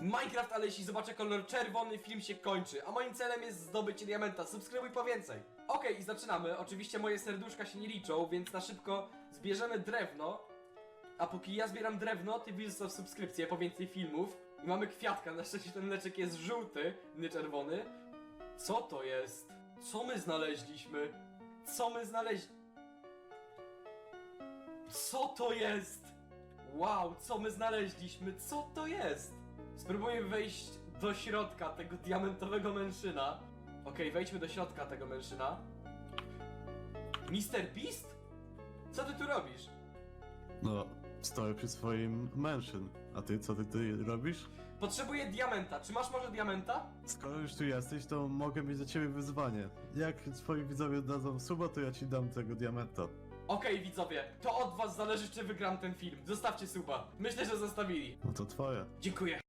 Minecraft, ale jeśli zobaczę kolor czerwony, film się kończy, a moim celem jest zdobycie diamenta. Subskrybuj po więcej. Okej, i zaczynamy. Oczywiście moje serduszka się nie liczą, więc na szybko zbierzemy drewno. A póki ja zbieram drewno, ty zostaw subskrypcję po więcej filmów. I mamy kwiatka, na szczęście ten leczek jest żółty, nie czerwony. Co to jest? Co my znaleźliśmy? Co my znaleźli... Co to jest? Wow, co my znaleźliśmy? Co to jest? Spróbuję wejść do środka tego diamentowego mężczyna. Okej, wejdźmy do środka tego mężczyna. Mr. Beast? Co ty tu robisz? No, stoję przy swoim mężczyzn. A ty, co ty, ty robisz? Potrzebuję diamenta. Czy masz może diamenta? Skoro już tu jesteś, to mogę mieć dla ciebie wyzwanie. Jak twoi widzowie dadzą suba, to ja ci dam tego diamenta. Okej, widzowie, to od was zależy, czy wygram ten film. Zostawcie suba. Myślę, że zostawili. No to twoje. Dziękuję.